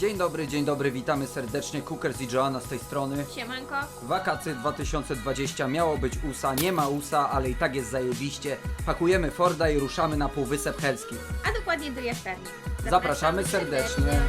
Dzień dobry, dzień dobry, witamy serdecznie. Cookers i Joanna z tej strony. Siemanko. Wakacje 2020 miało być USA, nie ma USA, ale i tak jest zajebiście. Pakujemy Forda i ruszamy na Półwysep Helski. A dokładnie do jaskini. Zapraszamy serdecznie.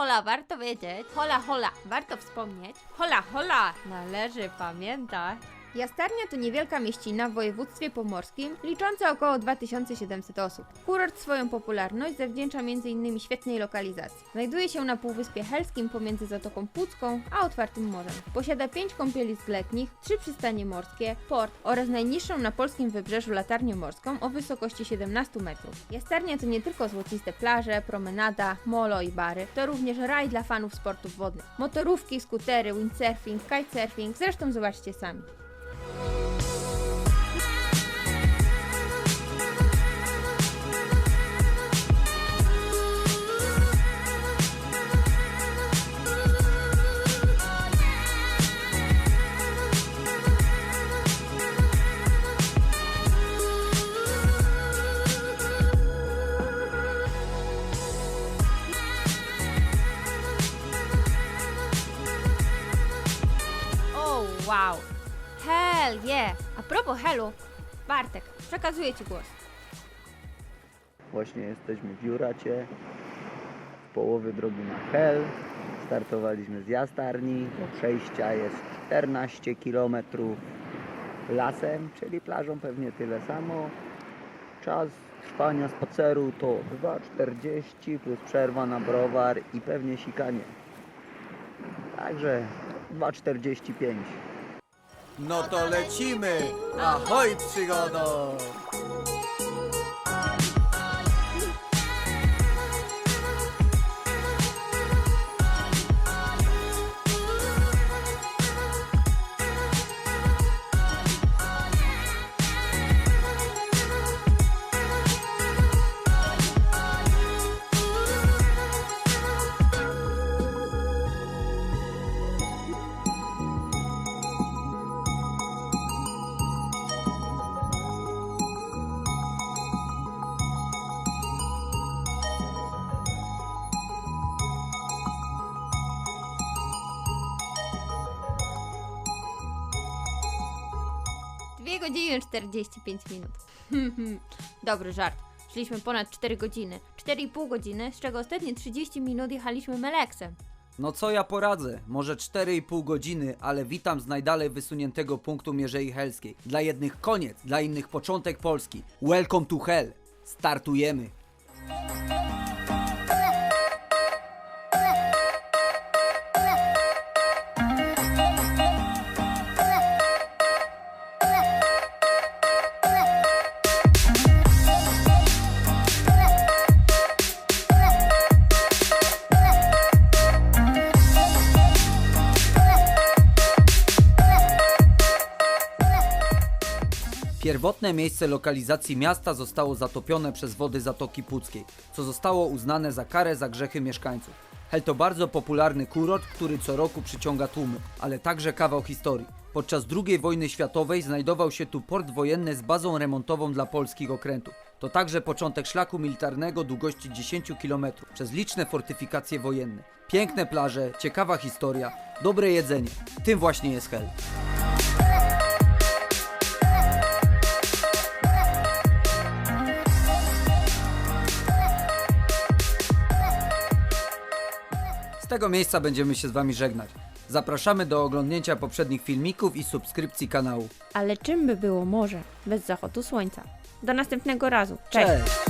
Hola, warto wiedzieć. Hola, hola, warto wspomnieć. Hola, hola, należy pamiętać. Jastarnia to niewielka mieścina w województwie pomorskim, licząca około 2700 osób. Kurort swoją popularność zawdzięcza m.in. świetnej lokalizacji. Znajduje się na Półwyspie Helskim pomiędzy Zatoką Pucką a otwartym morzem. Posiada 5 kąpielisk letnich, 3 przystanie morskie, port oraz najniższą na polskim wybrzeżu latarnię morską o wysokości 17 metrów. Jastarnia to nie tylko złociste plaże, promenada, molo i bary, to również raj dla fanów sportów wodnych. Motorówki, skutery, windsurfing, kitesurfing, zresztą zobaczcie sami. Wow! Hell yeah! A propos helu, Bartek, przekazuję Ci głos. Właśnie jesteśmy w Juracie, w połowie drogi na Hel. Startowaliśmy z Jastarni, do przejścia jest 14 km lasem, czyli plażą pewnie tyle samo. Czas trwania spaceru to 2,40 plus przerwa na browar i pewnie sikanie. Także 2,45. No to lecimy! Ahoj przygodo! Godziny 45 minut. Dobry żart. Szliśmy ponad 4 godziny. 4,5 godziny, z czego ostatnie 30 minut jechaliśmy Meleksem. No co ja poradzę? Może 4,5 godziny, ale witam z najdalej wysuniętego punktu Mierzei Helskiej. Dla jednych koniec, dla innych początek Polski. Welcome to Hell! Startujemy! Pierwotne miejsce lokalizacji miasta zostało zatopione przez wody Zatoki Puckiej, co zostało uznane za karę za grzechy mieszkańców. Hel to bardzo popularny kurort, który co roku przyciąga tłumy, ale także kawał historii. Podczas II wojny światowej znajdował się tu port wojenny z bazą remontową dla polskich okrętów. To także początek szlaku militarnego długości 10 km przez liczne fortyfikacje wojenne. Piękne plaże, ciekawa historia, dobre jedzenie. Tym właśnie jest Hel. Tego miejsca będziemy się z Wami żegnać. Zapraszamy do oglądnięcia poprzednich filmików i subskrypcji kanału. Ale czym by było morze bez zachodu słońca? Do następnego razu. Cześć. Cześć!